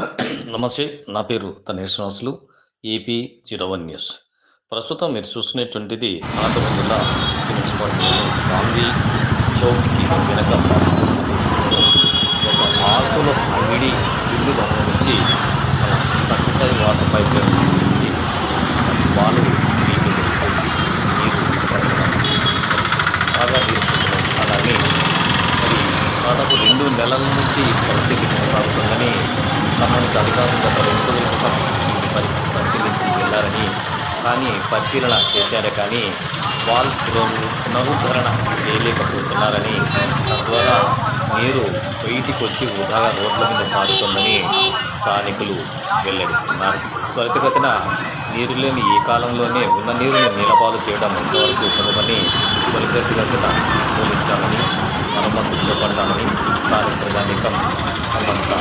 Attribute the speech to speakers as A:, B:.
A: నమస్తే నా పేరు Tanesh Srinivasulu AP zero one news. ప్రస్తుతం మీరు చూసినటువంటిది అనంతపురం జిల్లా గాంధీ చౌక్కి వెనక ఒక ఆకుల అంగడి ఇల్లు గమనించి మన సత్యసాయి వాటర్ పైప్ నుంచి వాళ్ళు బాగా తీసుకుంటున్నాం అలాగే మరి దాదాపు రెండు నెలల నుంచి పరిస్థితి కొనసాగుతుందని సంబంధిత అధికారులు గత రెండు రోజుల క్రితం పరి పరిశీలించి వెళ్ళారని కానీ పరిశీలన చేశారే కానీ వాల్ పునరుద్ధరణ చేయలేకపోతున్నారని తద్వారా నీరు బయటికి వచ్చి వృధాగా రోడ్ల మీద పారుతుందని స్థానికులు వెల్లడిస్తున్నారు. త్వరితగతిన నీరు లేని ఈ కాలంలోనే ఉన్న నీరుని నీలపాలు చేయడం ఎంతవరకు సులభని త్వరితగతిన నిర్మూలించామని మరమ్మతు చేపట్టామని స్థానిక ప్రజానీకం సంబంధిత